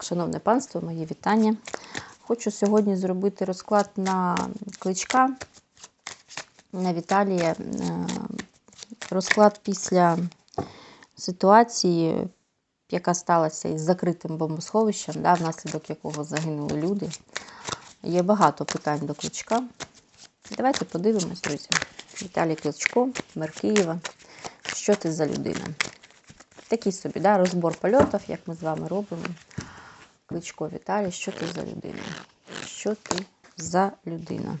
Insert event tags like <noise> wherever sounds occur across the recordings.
Шановне панство, мої вітання. Хочу сьогодні зробити розклад на кличка на Віталія. Е, Розклад після ситуації, яка сталася із закритим бомбосховищем, да, внаслідок якого загинули люди. Є багато питань до кличка. Давайте подивимось, друзі. Віталій Кличко, мер Києва. Що ти за людина? Такий собі, да, розбор польотів, як ми з вами робимо. Кличко Віталій, що ти за людина? Що ти за людина?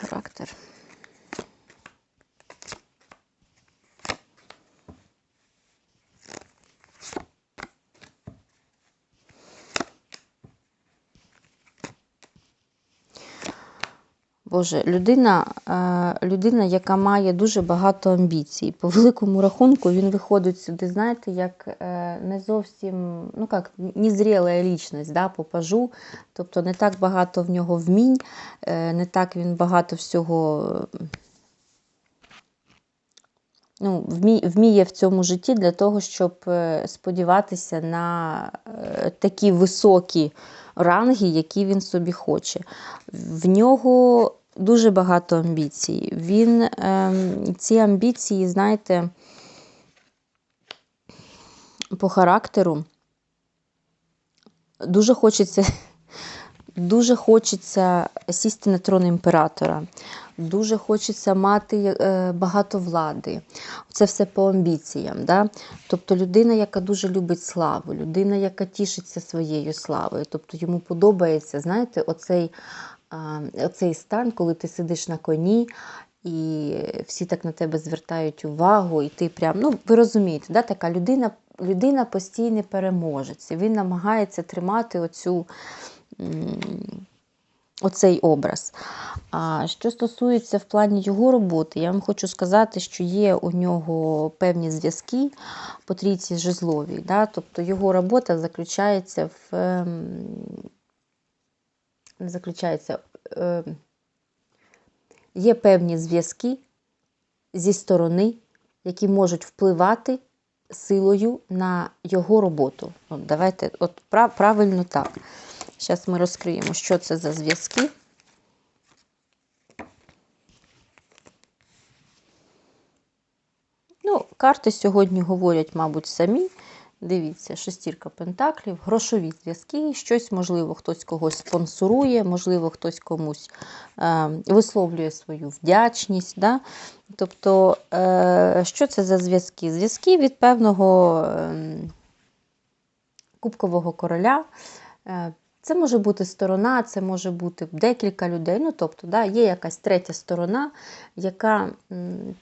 Характер. Боже, людина, е, людина, яка має дуже багато амбіцій. По великому рахунку він виходить сюди, знаєте, як е, не зовсім, ну як, незріла лічність да, по пажу. Тобто не так багато в нього вмінь, е, не так він багато всього ну, вміє в цьому житті для того, щоб сподіватися на такі високі ранги, які він собі хоче. В нього дуже багато амбіцій. Він ем, ці амбіції, знаєте, по характеру дуже хочеться. <laughs> Дуже хочеться сісти на трон імператора, дуже хочеться мати е, багато влади. Це все по амбіціям. Да? Тобто людина, яка дуже любить славу, людина, яка тішиться своєю славою. Тобто йому подобається, знаєте, оцей оцей стан, коли ти сидиш на коні, і всі так на тебе звертають увагу, і ти прям, ну, ви розумієте, да, така людина людина постійний переможець. Він намагається тримати оцю, оцей образ. А що стосується в плані його роботи, я вам хочу сказати, що є у нього певні зв'язки по трійці жезловій. Да? Тобто його робота заключається в ем, заключається, е, є певні зв'язки зі сторони, які можуть впливати силою на його роботу. От Давайте от правильно так. Зараз ми розкриємо, що це за зв'язки. Ну, Карти сьогодні говорять, мабуть, самі. Дивіться, шестірка пентаклів, грошові зв'язки, щось, можливо, хтось когось спонсорує, можливо, хтось комусь е, висловлює свою вдячність. Да? Тобто, е, що це за зв'язки? Зв'язки від певного е, кубкового короля. Е, це може бути сторона, це може бути декілька людей. Ну, тобто, да, є якась третя сторона, яка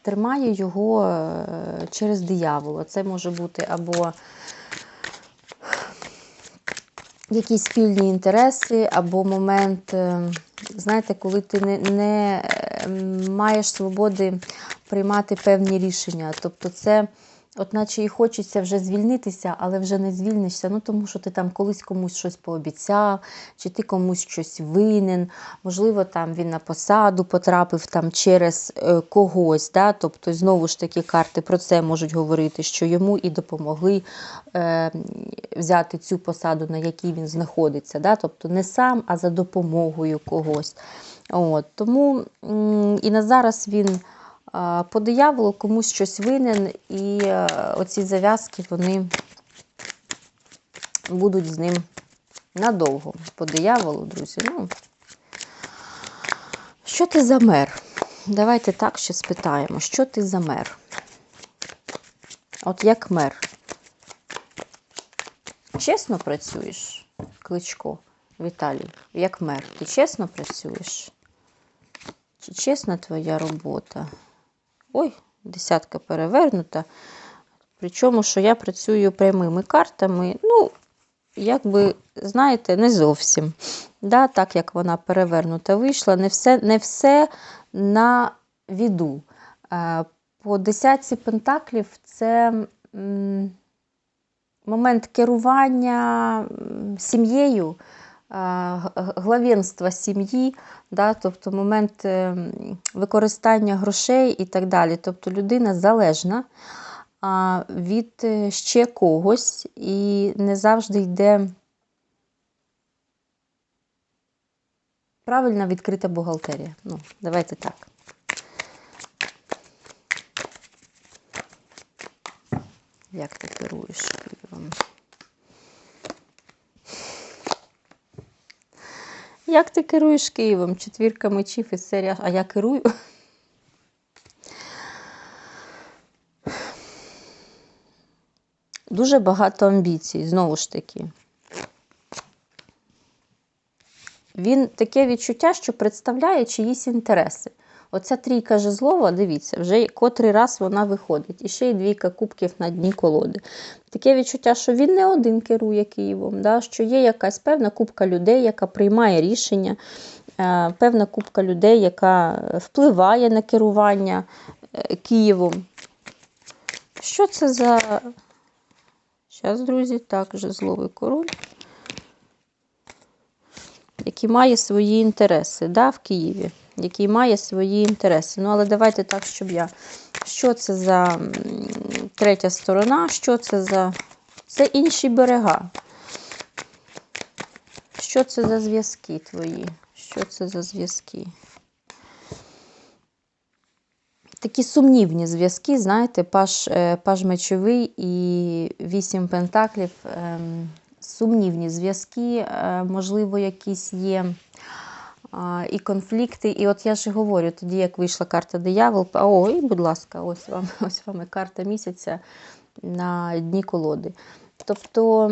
тримає його е, через диявола. Це може бути або якісь спільні інтереси, або момент, е, знаєте, коли ти не, не маєш свободи приймати певні рішення. Тобто, це. От наче і хочеться вже звільнитися, але вже не звільнишся. Ну тому що ти там колись комусь щось пообіцяв, чи ти комусь щось винен. Можливо, там він на посаду потрапив там через е, когось. Да? Тобто, знову ж таки, карти про це можуть говорити, що йому і допомогли е, взяти цю посаду, на якій він знаходиться. Да? Тобто не сам, а за допомогою когось. От, Тому і на зараз він по дияволу комусь щось винен, і е, оці зав'язки вони будуть з ним надовго. По дияволу, друзі. Ну, Що ти за мер? Давайте так ще спитаємо, що ти за мер? От як мер? Чесно працюєш, кличко, Віталій, як мер? Ти чесно працюєш? Чи чесна твоя робота? Ой, десятка перевернута. Причому, що я працюю прямими картами, ну, якби, знаєте, не зовсім. Да, Так як вона перевернута вийшла, не все не все на віду. Е, по десятці пентаклів це момент керування сім'єю, главенства сім'ї, да, тобто момент е, використання грошей і так далі. Тобто людина залежна від е, ще когось і не завжди йде правильно відкрита бухгалтерія. Ну, давайте так. Як ти керуєш Як ти керуєш Києвом? Четвірка мечів і серія. А я керую? Дуже багато амбіцій, знову ж таки. Він таке відчуття, що представляє чиїсь інтереси. Оця трійка жезлова, дивіться, вже котрий раз вона виходить. І ще й двійка кубків на дні колоди. Таке відчуття, що він не один керує Києвом, да? що є якась певна кубка людей, яка приймає рішення, е, певна кубка людей, яка впливає на керування е, Києвом. Що це за. Зараз, друзі, так, жезловий король який має свої інтереси да, в Києві, який має свої інтереси. Ну, але давайте так, щоб я. Що це за третя сторона? Що це за. Це інші берега. Що це за зв'язки твої? Що це за зв'язки? Такі сумнівні зв'язки, знаєте, паж, е, паж мечовий і вісім пентаклів. ем, Сумнівні зв'язки, е, можливо, якісь є і конфлікти. І от я ж і говорю, тоді, як вийшла карта диявол, а, о, і, будь ласка, ось вам, <laughs> ось вам і карта місяця на дні колоди. Тобто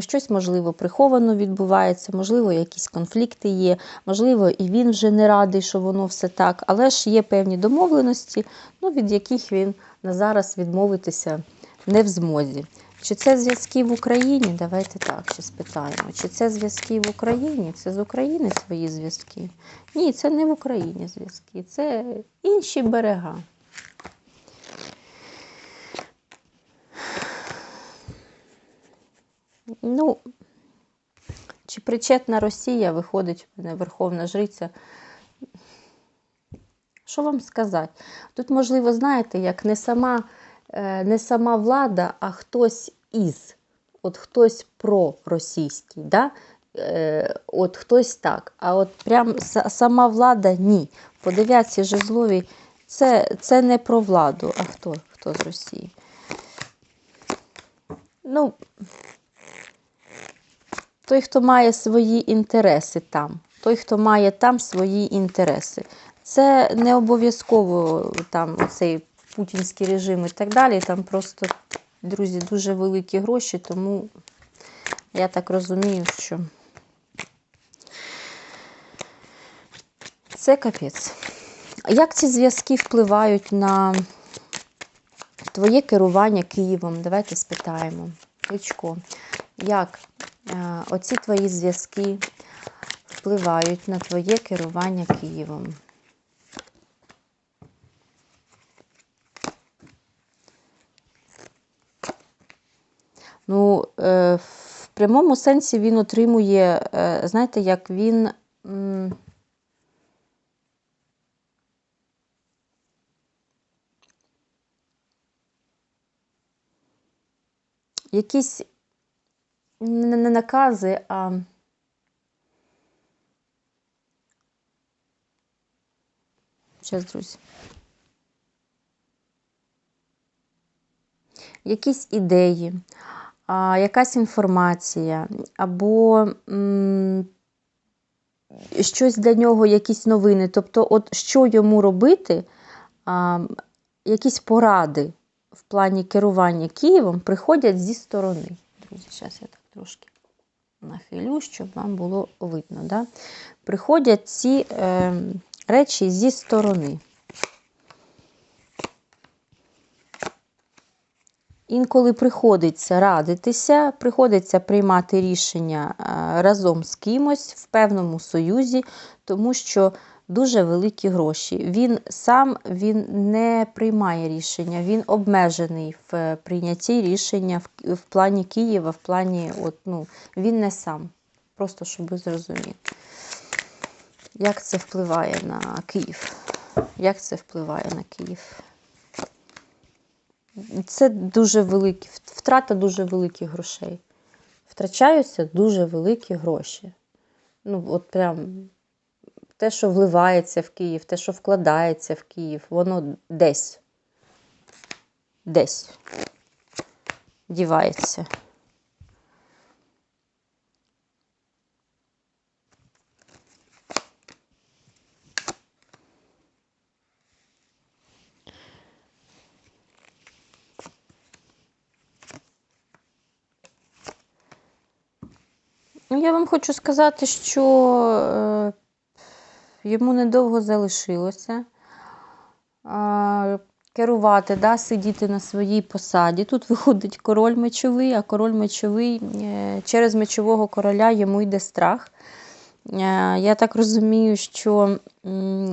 щось, можливо, приховано відбувається, можливо, якісь конфлікти є, можливо, і він вже не радий, що воно все так, але ж є певні домовленості, ну, від яких він на зараз відмовитися не в змозі. Чи це зв'язки в Україні? Давайте так ще спитаємо. Чи це зв'язки в Україні? Це з України свої зв'язки? Ні, це не в Україні зв'язки, це інші берега. Ну, чи причетна Росія виходить в мене Верховна Жриця? Що вам сказати? Тут, можливо, знаєте, як не сама, не сама влада, а хтось із. От хтось проросійський, да? Е, от хтось так. А от прям сама влада ні. По дев'ятці жезловій це, це не про владу, а хто? Хто з Росії? Ну, той, хто має свої інтереси там, той, хто має там свої інтереси. Це не обов'язково там цей путінський режим і так далі. Там просто, друзі, дуже великі гроші, тому я так розумію, що це капець. Як ці зв'язки впливають на твоє керування Києвом? Давайте спитаємо. Кличко, як е, оці твої зв'язки впливають на твоє керування Києвом? Ну, е, в прямому сенсі він отримує, е, знаєте, як він. Якісь не накази, а Зараз, друзі. Якісь ідеї, якась інформація, або щось для нього, якісь новини. Тобто, от що йому робити, якісь поради в плані керування Києвом приходять зі сторони. Друзі, зараз я так трошки нахилю, щоб вам було видно. Да? Приходять ці е, речі зі сторони. Інколи приходиться радитися, приходиться приймати рішення е, разом з кимось в певному союзі, тому що дуже великі гроші. Він сам він не приймає рішення, він обмежений в е, прийнятті рішення в, плані Києва, в плані, от, ну, він не сам. Просто щоб ви зрозуміли, як це впливає на Київ. Як це впливає на Київ? Це дуже великі, втрата дуже великих грошей. Втрачаються дуже великі гроші. Ну, от прям те, що вливається в Київ, те, що вкладається в Київ, воно десь. Десь дівається. Ну, Я вам хочу сказати, що е, йому недовго залишилося керувати, да, сидіти на своїй посаді. Тут виходить король мечовий, а король мечовий е, через мечового короля йому йде страх. Е, я так розумію, що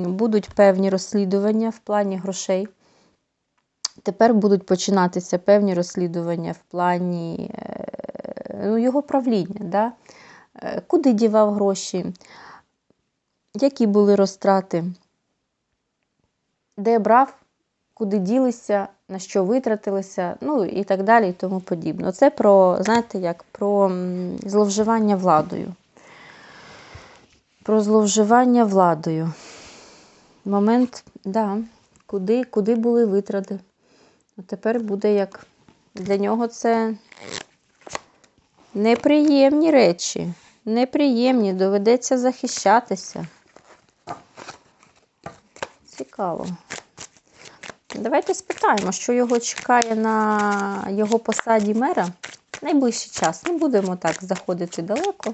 будуть певні розслідування в плані грошей. Тепер будуть починатися певні розслідування в плані е, ну, його правління. Да? Е, Куди дівав гроші, які були розтрати, де брав, куди ділися, на що витратилися, ну і так далі, і тому подібне. Це про, знаєте, як про зловживання владою. Про зловживання владою. Момент, да, куди, куди були витрати. А тепер буде як для нього це неприємні речі. Неприємні, доведеться захищатися. Цікаво. Давайте спитаємо, що його чекає на його посаді мера. Найближчий час. Не будемо так заходити далеко.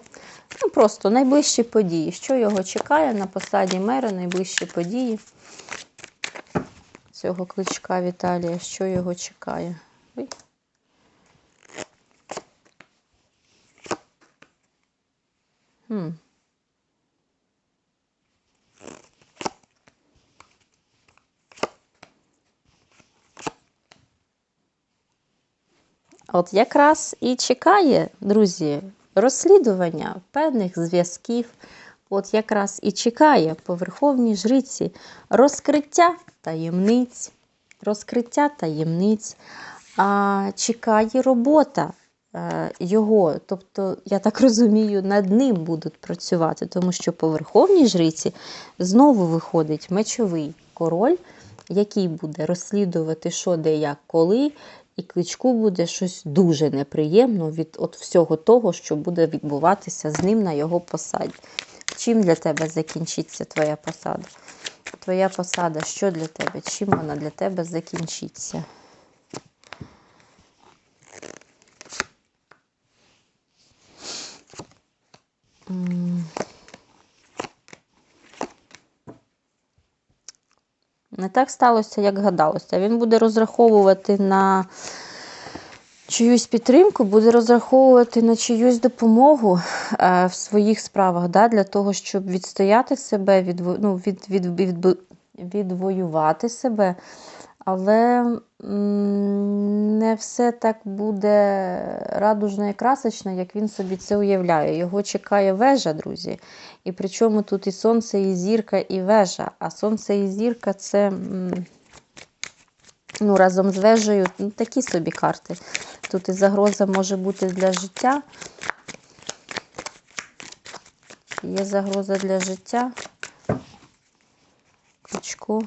Ну, просто найближчі події. Що його чекає на посаді мера, найближчі події цього кличка Віталія, що його чекає. От якраз і чекає, друзі, розслідування певних зв'язків. От якраз і чекає по Верховній Жриці розкриття таємниць, розкриття таємниць, а чекає робота е, його. Тобто, я так розумію, над ним будуть працювати, тому що по Верховній Жриці знову виходить мечовий король, який буде розслідувати, що де, як, коли. І кличку буде щось дуже неприємно від от всього того, що буде відбуватися з ним на його посаді. Чим для тебе закінчиться твоя посада? Твоя посада, що для тебе? Чим вона для тебе закінчиться? М. Не так сталося, як гадалося. Він буде розраховувати на чиюсь підтримку, буде розраховувати на чиюсь допомогу е, в своїх справах, да, для того, щоб відстояти себе, від, ну, від, від, від, від, відвоювати себе. Але не все так буде радужно і красочно, як він собі це уявляє. Його чекає вежа, друзі. І причому тут і сонце, і зірка, і вежа. А сонце і зірка це ну, разом з вежею ну, такі собі карти. Тут і загроза може бути для життя. Є загроза для життя. Ключко.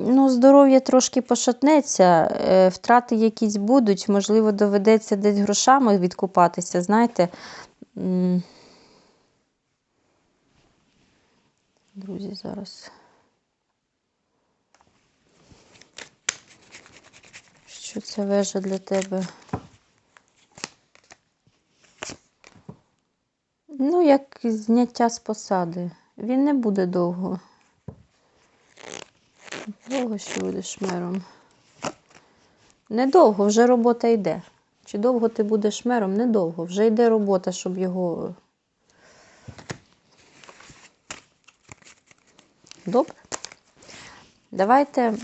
Ну, здоров'я трошки пошатнеться, е, втрати якісь будуть, можливо, доведеться десь грошами відкупатися, знаєте. Друзі, зараз. Що це вежа для тебе? Ну, як зняття з посади. Він не буде довго. Довго ще будеш мером. Недовго, вже робота йде. Чи довго ти будеш мером? Недовго. Вже йде робота, щоб його. Добре? Давайте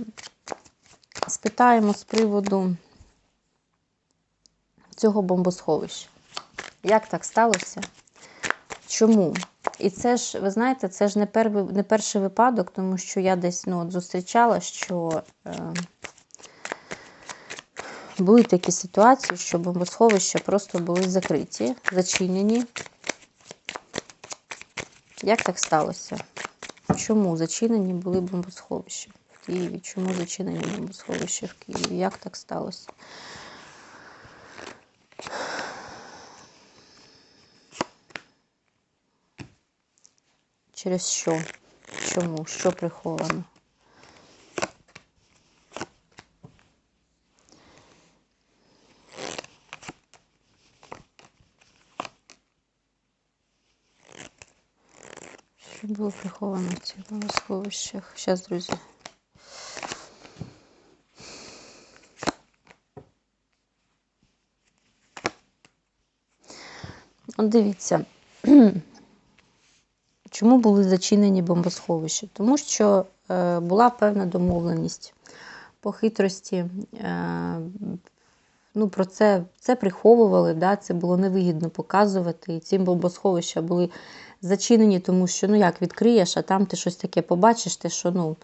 спитаємо з приводу цього бомбосховища. Як так сталося? Чому? І це ж, ви знаєте, це ж не, перший, не перший випадок, тому що я десь ну, от зустрічала, що е, були такі ситуації, що бомбосховища просто були закриті, зачинені. Як так сталося? Чому зачинені були бомбосховища в Києві? Чому зачинені бомбосховища в Києві? Як так сталося? Через що? Чому? Що приховано? Що було приховано в цих сховищах? Зараз, друзі. От дивіться. <clears throat> Чому були зачинені бомбосховища? Тому що е, була певна домовленість по хитрості. Е, ну, Про це це приховували, да, це було невигідно показувати. І ці бомбосховища були зачинені, тому що ну як відкриєш, а там ти щось таке побачиш, те, що ну.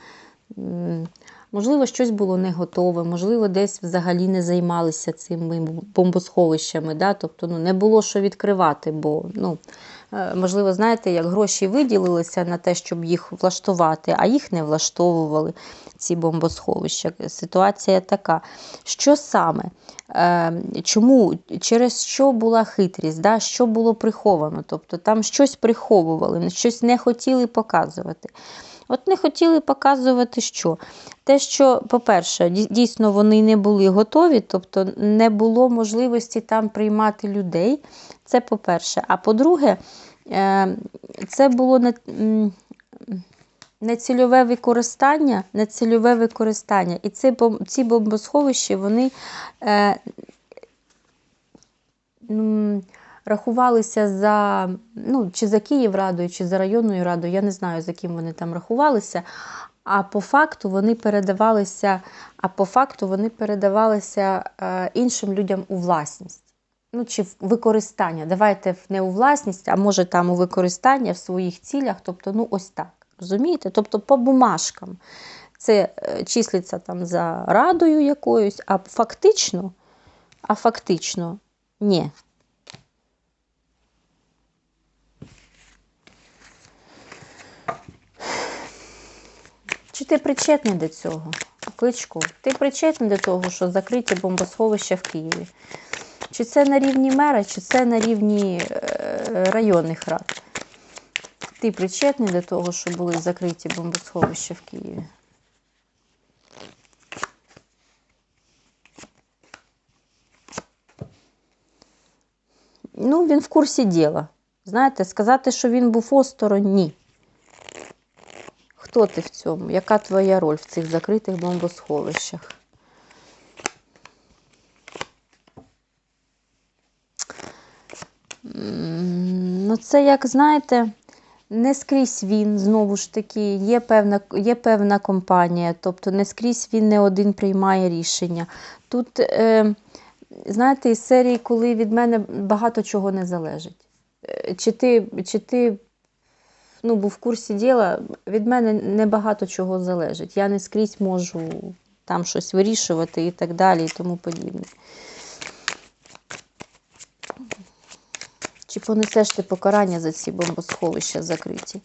Можливо, щось було не готове, можливо, десь взагалі не займалися цими бомбосховищами. Да? Тобто ну, не було що відкривати, бо, ну, е, можливо, знаєте, як гроші виділилися на те, щоб їх влаштувати, а їх не влаштовували, ці бомбосховища. Ситуація така. Що саме? Е, чому, через що була хитрість, да? що було приховано? Тобто там щось приховували, щось не хотіли показувати. От не хотіли показувати, що. Те, що, по-перше, дійсно вони не були готові, тобто не було можливості там приймати людей. Це по-перше. А по-друге, е, це було не. Нецільове використання, нецільове використання. І ці ці бомбосховища, вони е, рахувалися за, ну, чи за Київрадою, чи за районною радою, я не знаю, за ким вони там рахувалися. А по факту вони передавалися, а по факту вони передавалися е, іншим людям у власність. Ну, чи в використання. Давайте не у власність, а може там у використання в своїх цілях. Тобто, ну, ось так. Розумієте? Тобто по бумажкам. Це е, числиться там за радою якоюсь, а фактично, а фактично ні. Чи ти причетний до цього? Кличку, ти причетний до того, що закриті бомбосховища в Києві? Чи це на рівні мера, чи це на рівні е, районних рад? Ти причетний до того, що були закриті бомбосховища в Києві? Ну, він в курсі діла. Знаєте, сказати, що він був осторонь, ні. Хто ти в цьому? Яка твоя роль в цих закритих бомбосховищах? Ну, це, як знаєте, не скрізь він, знову ж таки, є певна є певна компанія, тобто не скрізь він не один приймає рішення. Тут, е, знаєте, із серії, коли від мене багато чого не залежить. Е, чи ти, чи ти ну, був в курсі діла, від мене небагато чого залежить. Я не скрізь можу там щось вирішувати і так далі, і тому подібне. Чи понесеш ти покарання за ці бомбосховища закриті?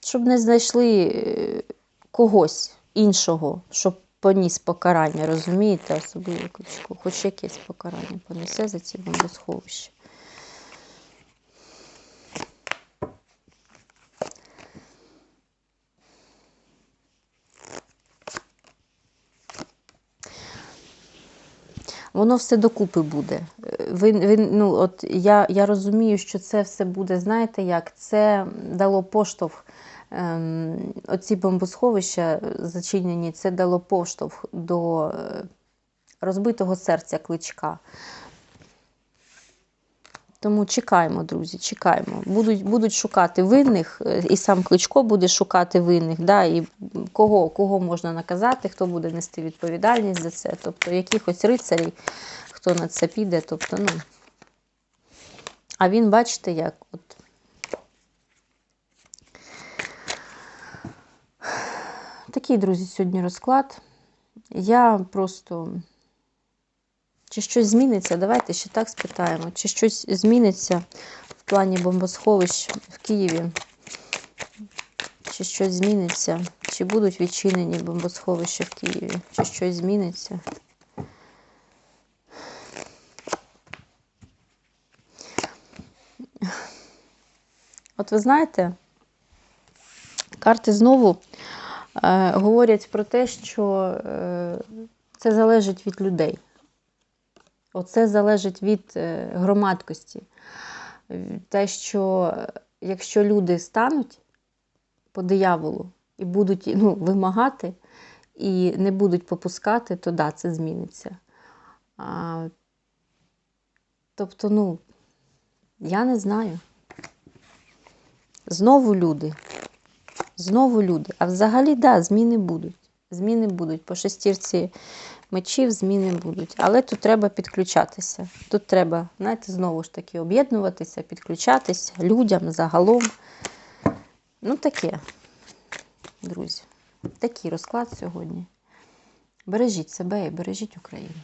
Щоб не знайшли е, когось іншого, щоб поніс покарання, розумієте, особливо Кличко. Хоч якесь покарання понесе за ці бомбосховища. Воно все докупи буде. Ви, ви, ну, от Я я розумію, що це все буде, знаєте як? Це дало поштовх оці бомбосховища зачинені, це дало поштовх до е, розбитого серця кличка. Тому чекаємо, друзі, чекаємо. Будуть, будуть шукати винних, е, і сам Кличко буде шукати винних, да, і кого, кого можна наказати, хто буде нести відповідальність за це. Тобто якихось рицарів, хто на це піде. Тобто, ну. А він, бачите, як от. Такий, друзі, сьогодні розклад. Я просто. Чи щось зміниться? Давайте ще так спитаємо. Чи щось зміниться в плані бомбосховищ в Києві? Чи щось зміниться? Чи будуть відчинені бомбосховища в Києві? Чи щось зміниться? От ви знаєте, карти знову говорять про те, що е, це залежить від людей. Оце залежить від е, громадкості. Те, що е, якщо люди стануть по дияволу і будуть ну, вимагати, і не будуть попускати, то да, це зміниться. А, тобто, ну, я не знаю. Знову люди. Знову люди. А взагалі, да, зміни будуть. Зміни будуть. По шестірці мечів зміни будуть. Але тут треба підключатися. Тут треба, знаєте, знову ж таки, об'єднуватися, підключатися людям загалом. Ну, таке, друзі. Такий розклад сьогодні. Бережіть себе і бережіть Україну.